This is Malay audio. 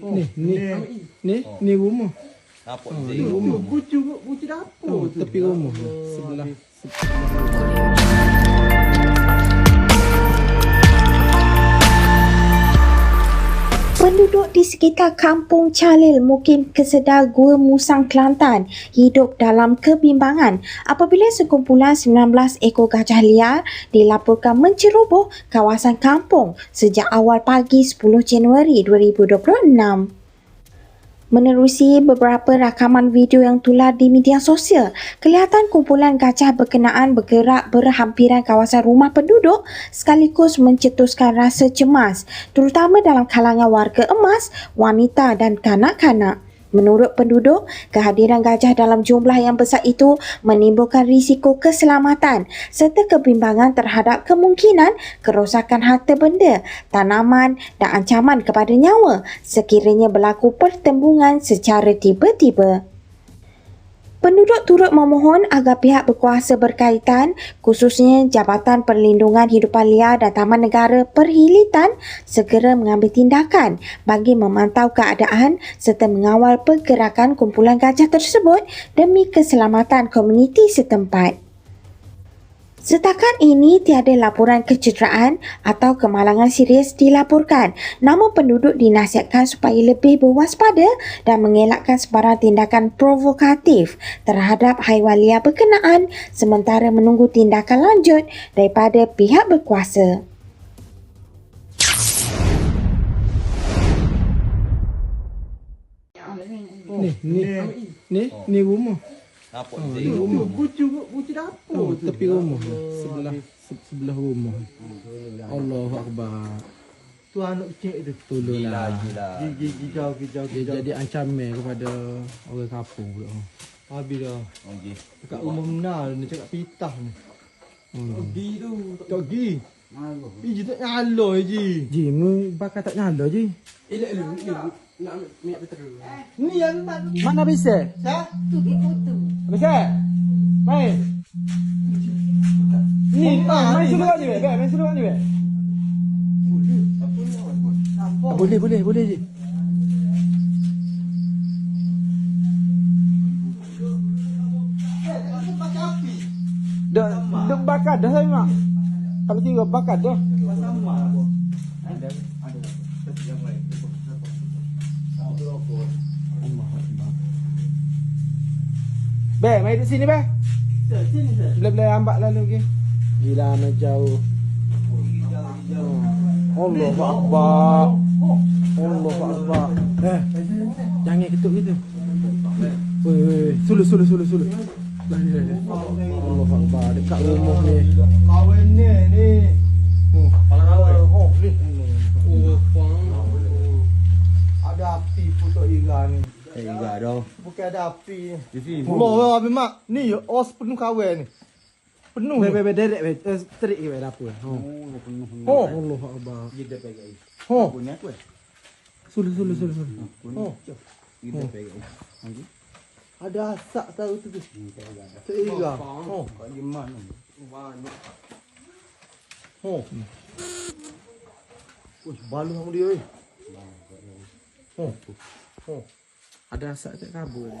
Ni, ni. Ni, ni rumah. Nampak Oh, ni rumah. Bucu bucu dapur Oh, tu. tepi rumah. Sebelah. Penduduk di sekitar kampung Calil Mukim Kesedar Gua Musang Kelantan hidup dalam kebimbangan apabila sekumpulan 19 ekor gajah liar dilaporkan menceroboh kawasan kampung sejak awal pagi 10 Januari 2026. Menerusi beberapa rakaman video yang tular di media sosial, kelihatan kumpulan gajah berkenaan bergerak berhampiran kawasan rumah penduduk sekaligus mencetuskan rasa cemas, terutama dalam kalangan warga emas, wanita dan kanak-kanak. Menurut penduduk, kehadiran gajah dalam jumlah yang besar itu menimbulkan risiko keselamatan serta kebimbangan terhadap kemungkinan kerosakan harta benda, tanaman dan ancaman kepada nyawa sekiranya berlaku pertembungan secara tiba-tiba. Penduduk turut memohon agar pihak berkuasa berkaitan, khususnya Jabatan Perlindungan Hidupan Liar dan Taman Negara Perhilitan segera mengambil tindakan bagi memantau keadaan serta mengawal pergerakan kumpulan gajah tersebut demi keselamatan komuniti setempat. Setakat ini tiada laporan kecederaan atau kemalangan serius dilaporkan. Namun penduduk dinasihatkan supaya lebih berwaspada dan mengelakkan sebarang tindakan provokatif terhadap haiwan liar berkenaan sementara menunggu tindakan lanjut daripada pihak berkuasa. Ni, ni. Ni, ni rumah. Nampak Oh, ni rumah. Bucu bucu dapur Oh, tu. tepi rumah. Sebelah se- sebelah rumah. Allahu akbar. Tu anak kecil tu. Tolonglah. Gigi gijau gijau Dia gijau. jadi ancaman kepada orang kampung pula. Habis dah. Okey. Dekat rumah menal ni cakap pitah ni. Hmm. Gi tu. Tak gi. Iji tak nyala Iji. Ji, mu bakar tak nyala je. Ni yang tak Mana bisa? Sah? Bisa? Main. Ni, Ah, main ni, suruh mati. ni, be. Main suruh ni, be. Ah, boleh, boleh, boleh je. Dah, dah bakar dah saya mak. Kalau tiga bakar dah. Be, mai duduk sini be. Sini sah. Belah-belah ambak lalu ke. Gila amat jauh. Allah Akbar. Allah Akbar. Eh, jangan ketuk gitu. Woi, woi, sulu, sulu, sulu, sulu. Lah, ni, ni, ni. Allah Akbar, dekat rumah ni. Kawan ni ni. Hmm. Oh, ni. Enggak dah. Bukan ada api. Di sini. Allah habis mak. Ni os penuh kawan ni. Penuh. Be, ni. be, be, derek be. Eh, Terik ke be dapur. Oh. Oh. Allah Akbar. Kita pegang. Oh. Punya aku eh. Sulu, sulu, sulu, sulu. Oh. Kita pegang. Okey. Ada asak tahu tu tu. Seira. Oh. Kau di mana? Oh. Uish, balu sama dia eh. Oh. Oh. Ada asap tak kabur.